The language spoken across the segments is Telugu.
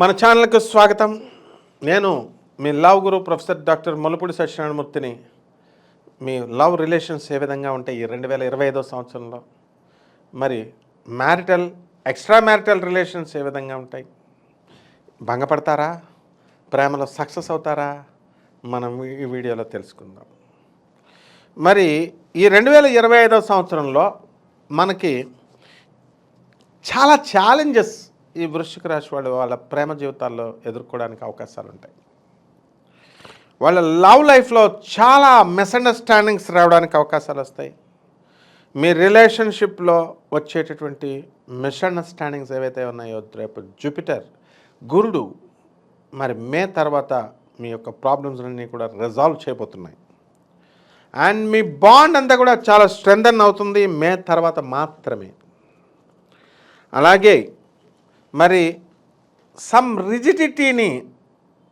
మన ఛానల్కు స్వాగతం. నేను మీ love guru professor doctor Mulapudi సత్యనారాయణమూర్తిని. మీ లవ్ రిలేషన్స్ ఏ విధంగా ఉంటాయి ఈ రెండు వేల ఇరవై ఐదో సంవత్సరంలో? మరి మ్యారిటల్ ఎక్స్ట్రా మ్యారిటల్ రిలేషన్స్ ఏ విధంగా ఉంటాయి? భంగపడతారా? ప్రేమలో సక్సెస్ అవుతారా? మనం ఈ వీడియోలో తెలుసుకుందాం. మరి ఈ రెండు వేల ఇరవై ఐదో సంవత్సరంలో మనకి చాలా ఛాలెంజెస్ ఈ వృశ్చిక రాశి వాళ్ళు వాళ్ళ ప్రేమ జీవితాల్లో ఎదుర్కోవడానికి అవకాశాలు ఉంటాయి. వాళ్ళ లవ్ లైఫ్లో చాలా మిస్అండర్స్టాండింగ్స్ రావడానికి అవకాశాలు వస్తాయి. మీ రిలేషన్షిప్లో వచ్చేటటువంటి మిస్అండర్స్టాండింగ్స్ ఏవైతే ఉన్నాయో రేపు జూపిటర్ గురుడు మరి మే తర్వాత మీ యొక్క ప్రాబ్లమ్స్ అన్నీ కూడా రిజాల్వ్ చేయబోతున్నాయి. అండ్ మీ బాండ్ అంతా కూడా చాలా స్ట్రెంగ్ అవుతుంది మే తర్వాత మాత్రమే. అలాగే మరి సమ్ రిజిడిటీని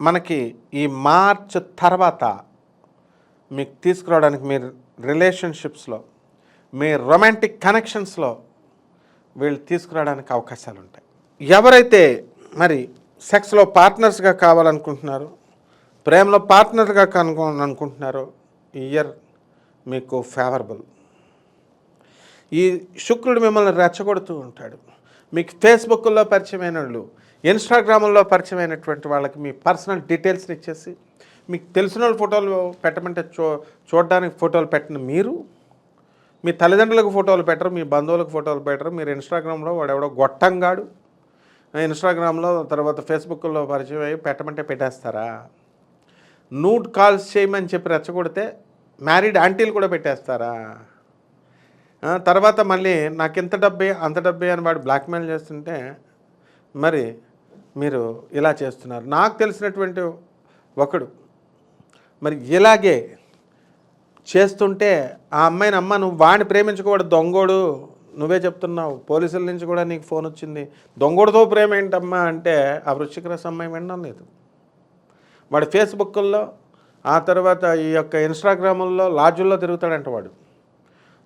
మనకి ఈ మార్చ్ తర్వాత మీకు తీసుకురావడానికి మీరు రిలేషన్షిప్స్లో మీ రొమాంటిక్ కనెక్షన్స్లో వీళ్ళు తీసుకురావడానికి అవకాశాలు ఉంటాయి ఎవరైతే మరి సెక్స్లో పార్ట్నర్స్గా కావాలనుకుంటున్నారో ప్రేమలో పార్ట్నర్గా కనుకో అనుకుంటున్నారో ఈ ఇయర్ మీకు ఫేవరబుల్ ఈ శుక్రుడు మిమ్మల్ని రెచ్చగొడుతూ ఉంటాడు. మీకు ఫేస్బుక్లో పరిచయమైన వాళ్ళు ఇన్స్టాగ్రామ్లో పరిచయమైనటువంటి వాళ్ళకి మీ పర్సనల్ డీటెయిల్స్ని ఇచ్చేసి మీకు తెలిసిన వాళ్ళు ఫోటోలు పెట్టమంటే చూ చూడడానికి ఫోటోలు పెట్టిన మీరు మీ తల్లిదండ్రులకు ఫోటోలు పెట్టరు మీ బంధువులకు ఫోటోలు పెట్టరు మీరు ఇన్స్టాగ్రామ్లో వాడెవడో గొట్టంగాడు ఇన్స్టాగ్రామ్లో తర్వాత ఫేస్బుక్లో పరిచయం అయ్యి పెట్టమంటే పెట్టేస్తారా? నూట్ కాల్స్ చేయమని చెప్పి రెచ్చగొడితే మ్యారీడ్ ఆంటీలు కూడా పెట్టేస్తారా? తర్వాత మళ్ళీ నాకు ఇంత డబ్బే అంత డబ్బే అని వాడు బ్లాక్మెయిల్ చేస్తుంటే మరి మీరు ఇలా చేస్తున్నారు. నాకు తెలిసినటువంటి ఒకడు మరి ఇలాగే చేస్తుంటే ఆ అమ్మాయిని అమ్మ నువ్వు వాడిని ప్రేమించకూడదు దొంగోడు. నువ్వే చెప్తున్నావు. పోలీసుల నుంచి కూడా నీకు ఫోన్ వచ్చింది. దొంగోడితో ప్రేమ ఏంటమ్మా? అంటే ఆ వృశ్చిక రస అమ్మాయి వినడం లేదు. వాడు ఫేస్బుక్లో ఆ తర్వాత ఈ యొక్క ఇన్స్టాగ్రాముల్లో లాడ్జుల్లో తిరుగుతాడంట వాడు.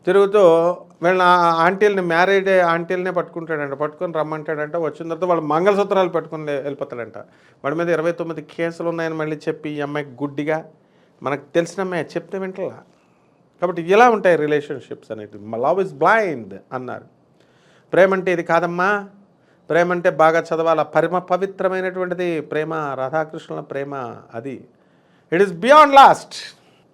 తిరుగుతూ వీళ్ళ ఆ ఆంటీలని మ్యారీడ్ ఆంటీలనే పట్టుకుంటాడంట పట్టుకొని రమ్మంటాడంట. వచ్చిన తర్వాత వాళ్ళు మంగళసూత్రాలు పట్టుకుని వెళ్ళిపోతాడంట. వాడి మీద ఇరవై తొమ్మిది కేసులు ఉన్నాయని మళ్ళీ చెప్పి ఈ అమ్మాయికి గుడ్డిగా మనకు తెలిసిన అమ్మాయి చెప్తే వింటలా? కాబట్టి ఇలా ఉంటాయి రిలేషన్షిప్స్ అనేది. లవ్ ఇస్ బ్లైండ్ అన్నారు. ప్రేమ అంటే ఇది కాదమ్మా. ప్రేమ అంటే బాగా చదవాల? పరిమ పవిత్రమైనటువంటిది. ప్రేమ రాధాకృష్ణుల ప్రేమ అది. It is beyond lust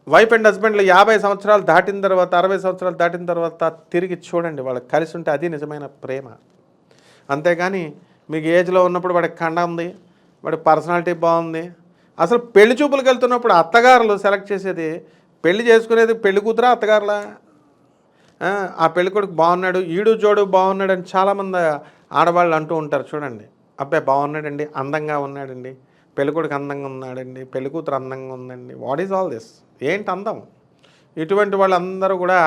wife and హస్బెండ్లు యాభై సంవత్సరాలు దాటిన తర్వాత అరవై సంవత్సరాలు దాటిన తర్వాత తిరిగి చూడండి వాళ్ళకి కలిసి ఉంటే అది నిజమైన ప్రేమ. అంతేగాని మీకు ఏజ్లో ఉన్నప్పుడు వాడికి కండ ఉంది వాడి పర్సనాలిటీ బాగుంది. అసలు పెళ్ళి చూపులకు వెళ్తున్నప్పుడు అత్తగారులు సెలెక్ట్ చేసేది పెళ్ళి చేసుకునేది పెళ్ళి కూతురా అత్తగారులా? ఆ, పెళ్ళి కొడుకు బాగున్నాడు ఈడు జోడు బాగున్నాడు అని చాలామంది ఆడవాళ్ళు అంటూ ఉంటారు చూడండి. అబ్బాయి బాగున్నాడండి అందంగా ఉన్నాడండి. పెళ్ళికొడుకు అందంగా ఉన్నాడండి పెళ్ళికూతురు అందంగా ఉందండి. వాట్ ఈజ్ ఆల్ దిస్ ఏంటి అందం? ఇటువంటి వాళ్ళందరూ కూడా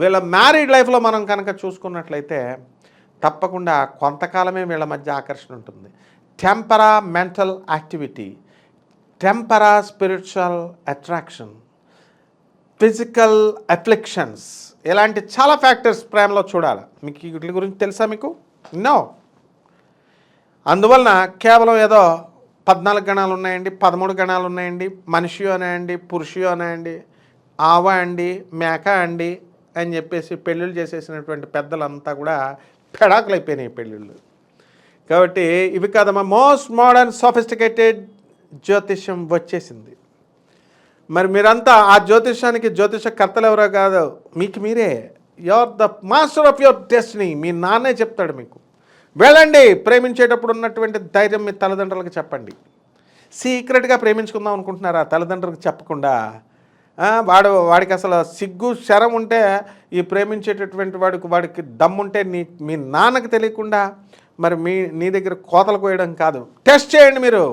వీళ్ళ మ్యారీడ్ లైఫ్లో మనం కనుక చూసుకున్నట్లయితే తప్పకుండా కొంతకాలమే వీళ్ళ మధ్య ఆకర్షణ ఉంటుంది. Temperamental activity tempera spiritual attraction physical afflictions ఇలాంటి చాలా ఫ్యాక్టర్స్ ప్రేమలో చూడాలి. మీకు వీటి గురించి తెలుసా మీకు? నో అందువలన కేవలం ఏదో పద్నాలుగు గణాలు ఉన్నాయండి పదమూడు గణాలు ఉన్నాయండి మనిషి అనేయండి పురుషు అనేయండి ఆవ అండి మేక అండి అని చెప్పేసి పెళ్ళిళ్ళు చేసేసినటువంటి పెద్దలంతా కూడా పెడాకులు అయిపోయినాయి పెళ్ళిళ్ళు. కాబట్టి ఇవి కాదమ్మా మోస్ట్ మోడర్న్ సోఫిస్టికేటెడ్ జ్యోతిష్యం వచ్చేసింది. మరి మీరంతా ఆ జ్యోతిషానికి జ్యోతిషకర్తలు ఎవరో కాదు మీకు మీరే. Your the master of your destiny మీ నాన్నే చెప్తాడు మీకు. వెళ్ళండి ప్రేమించేటప్పుడు ఉన్నటువంటి ధైర్యం మీ తల్లిదండ్రులకు చెప్పండి. సీక్రెట్గా ప్రేమించుకుందాం అనుకుంటున్నారా తల్లిదండ్రులకు చెప్పకుండా? వాడు వాడికి అసలు సిగ్గు శరం ఉంటే ఈ ప్రేమించేటటువంటి వాడికి వాడికి దమ్ముంటే నీ మీ నాన్నకి తెలియకుండా మరి మీ నీ దగ్గర కోతలు కోయడం కాదు. టెస్ట్ చేయండి మీరు.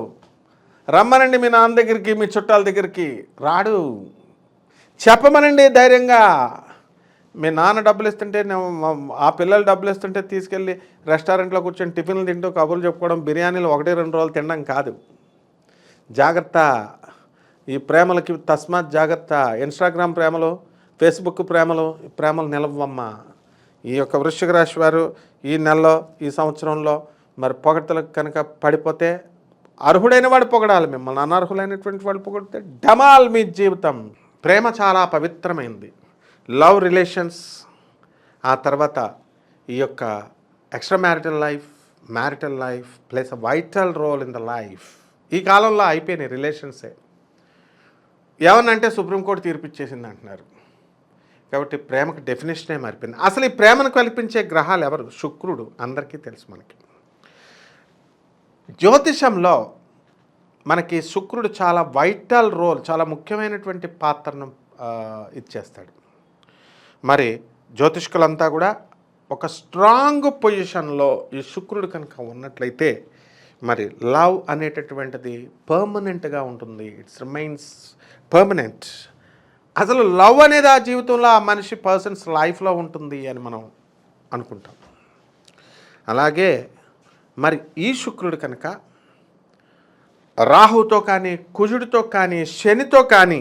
రమ్మనండి మీ నాన్న దగ్గరికి మీ చుట్టాల దగ్గరికి. రాడు. చెప్పమనండి ధైర్యంగా. మీ నాన్న డబ్బులు ఇస్తుంటే నేను ఆ పిల్లలు డబ్బులు ఇస్తుంటే తీసుకెళ్ళి రెస్టారెంట్లో కూర్చొని టిఫిన్లు తింటూ కబుర్లు చెప్పుకోవడం బిర్యానీలు ఒకటి రెండు రోజులు తినడం కాదు. జాగ్రత్త. ఈ ప్రేమలకి తస్మాత్ జాగ్రత్త. ఇన్స్టాగ్రామ్ ప్రేమలు ఫేస్బుక్ ప్రేమలు ఈ ప్రేమలు నిలవమ్మ ఈ యొక్క వృశ్చిక రాశి వారు ఈ నెలలో ఈ సంవత్సరంలో మరి పొగడతలకు కనుక పడిపోతే అర్హుడైన వాడు పొగడాలి. మిమ్మల్ని అనర్హులైనటువంటి వాడు పొగిడితే డమాల్ మీ జీవితం. ప్రేమ చాలా పవిత్రమైంది. లవ్ రిలేషన్స్ ఆ తర్వాత ఈ యొక్క extra marital life marital life plays a vital role in the life ఈ కాలంలో అయిపోయినాయి రిలేషన్సే. ఏమనంటే సుప్రీంకోర్టు తీర్పు ఇచ్చేసింది అంటున్నారు. కాబట్టి ప్రేమకు డెఫినేషనే మారిపోయింది. అసలు ఈ ప్రేమను కల్పించే గ్రహాలు ఎవరు? శుక్రుడు. అందరికీ తెలుసు మనకి. జ్యోతిషంలో మనకి శుక్రుడు చాలా వైటల్ రోల్ చాలా ముఖ్యమైనటువంటి పాత్రను ఇచ్చేస్తాడు. మరి జ్యోతిష్కులంతా కూడా ఒక స్ట్రాంగ్ పొజిషన్లో ఈ శుక్రుడు కనుక ఉన్నట్లయితే మరి లవ్ అనేటటువంటిది పర్మనెంట్గా ఉంటుంది. ఇట్స్ రిమైన్స్ పర్మనెంట్ అసలు లవ్ అనేది ఆ జీవితంలో ఆ మనిషి పర్సన్స్ లైఫ్లో ఉంటుంది అని మనం అనుకుంటాం. అలాగే మరి ఈ శుక్రుడు కనుక రాహుతో కానీ కుజుడితో కానీ శనితో కానీ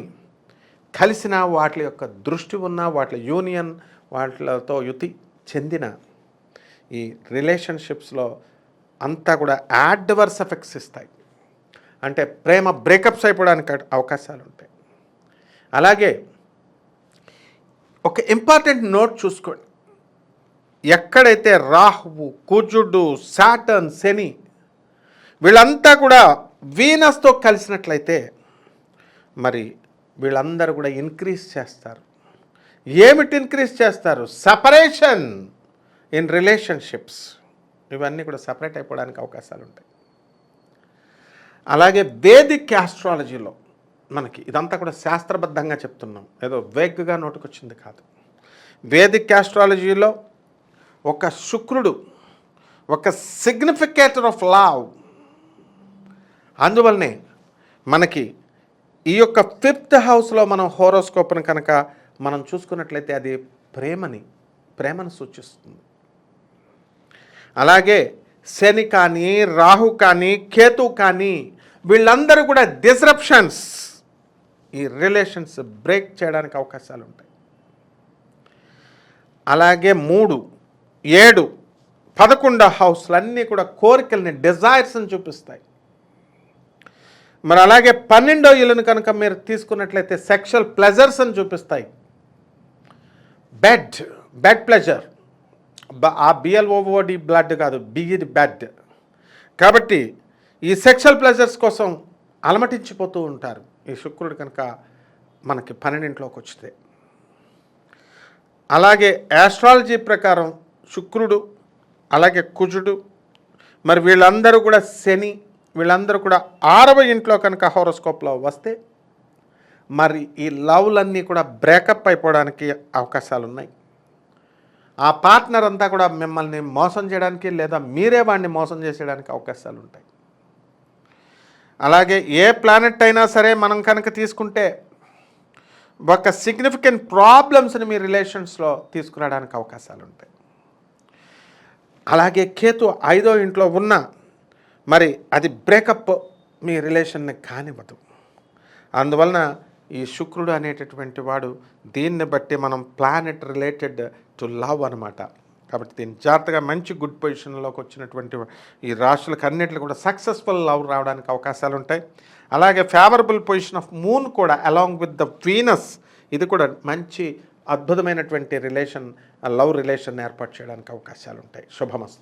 కలిసిన వాటి యొక్క దృష్టి ఉన్న వాటి యూనియన్ వాటితో యుతి చెందిన ఈ రిలేషన్షిప్స్లో అంతా కూడా యాడ్వర్స్ ఎఫెక్ట్స్ ఇస్తాయి. అంటే ప్రేమ బ్రేకప్స్ అయిపోవడానికి అవకాశాలు ఉంటాయి. అలాగే ఒక ఇంపార్టెంట్ నోట్ చూసుకోండి. ఎక్కడైతే రాహువు కుజుడు సాటర్న్ శని వీళ్ళంతా కూడా వీనస్తో కలిసినట్లయితే మరి వీళ్ళందరూ కూడా ఇంక్రీజ్ చేస్తారు. ఏమిటి ఇంక్రీజ్ చేస్తారు? సపరేషన్ ఇన్ రిలేషన్షిప్స్ ఇవన్నీ కూడా సపరేట్ అయిపోవడానికి అవకాశాలు ఉంటాయి. అలాగే వేదిక్ ఆస్ట్రాలజీలో మనకి ఇదంతా కూడా శాస్త్రబద్ధంగా చెప్తున్నాం. ఏదో వేగ్గా నోటుకొచ్చింది కాదు. వేదిక్ ఆస్ట్రాలజీలో ఒక శుక్రుడు ఒక సిగ్నిఫికేటర్ ఆఫ్ లావ్ అందువల్లనే మనకి ఈ యొక్క ఫిఫ్త్ హౌస్లో మనం హోరోస్కోప్ను కనుక మనం చూసుకున్నట్లయితే అది ప్రేమని ప్రేమను సూచిస్తుంది. అలాగే శని కానీ రాహు కానీ కేతు కానీ వీళ్ళందరూ కూడా డిస్రప్షన్స్ ఈ రిలేషన్స్ బ్రేక్ చేయడానికి అవకాశాలు ఉంటాయి. అలాగే మూడు ఏడు పదకొండో హౌస్లు అన్నీ కూడా కోరికల్ని డిజైర్స్ని చూపిస్తాయి. మరి అలాగే పన్నెండో ఇల్లును కనుక మీరు తీసుకున్నట్లయితే సెక్షువల్ ప్లెజర్స్ అని చూపిస్తాయి. బెడ్ బెడ్ ప్లెజర్ ఆ B L O O D blood కాదు బిఇడి బెడ్ కాబట్టి ఈ సెక్షువల్ ప్లెజర్స్ కోసం అలమటించిపోతూ ఉంటారు. ఈ శుక్రుడు కనుక మనకి పన్నెండింట్లోకి వచ్చితే అలాగే యాస్ట్రాలజీ ప్రకారం శుక్రుడు అలాగే కుజుడు మరి వీళ్ళందరూ కూడా శని వీళ్ళందరూ కూడా ఆరవ ఇంట్లో కనుక హోరోస్కోప్లో వస్తే మరి ఈ లవ్లన్నీ కూడా బ్రేకప్ అయిపోవడానికి అవకాశాలు ఉన్నాయి ఆ పార్ట్నర్ అంతా కూడా మిమ్మల్ని మోసం చేయడానికి లేదా మీరే వాడిని మోసం చేసేయడానికి అవకాశాలు ఉంటాయి అలాగే ఏ ప్లానెట్ అయినా సరే మనం కనుక తీసుకుంటే ఒక సిగ్నిఫికెంట్ ప్రాబ్లమ్స్ని మీ రిలేషన్స్లో తీసుకురావడానికి అవకాశాలు ఉంటాయి అలాగే కేతు ఐదో ఇంట్లో ఉన్న మరి అది బ్రేకప్ మీ రిలేషన్ని కానివ్వదు. అందువలన ఈ శుక్రుడు అనేటటువంటి వాడు దీన్ని బట్టి మనం ప్లానెట్ రిలేటెడ్ టు లవ్ అనమాట కాబట్టి దీన్ని జాగ్రత్తగా మంచి గుడ్ పొజిషన్లోకి వచ్చినటువంటి ఈ రాశులకు అన్నింటిలో కూడా సక్సెస్ఫుల్ లవ్ రావడానికి అవకాశాలు ఉంటాయి. అలాగే ఫేవరబుల్ పొజిషన్ ఆఫ్ మూన్ కూడా అలాంగ్ విత్ ద వీనస్ ఇది కూడా మంచి అద్భుతమైనటువంటి రిలేషన్ లవ్ రిలేషన్ ఏర్పాటు చేయడానికి అవకాశాలు ఉంటాయి. శుభమస్తు.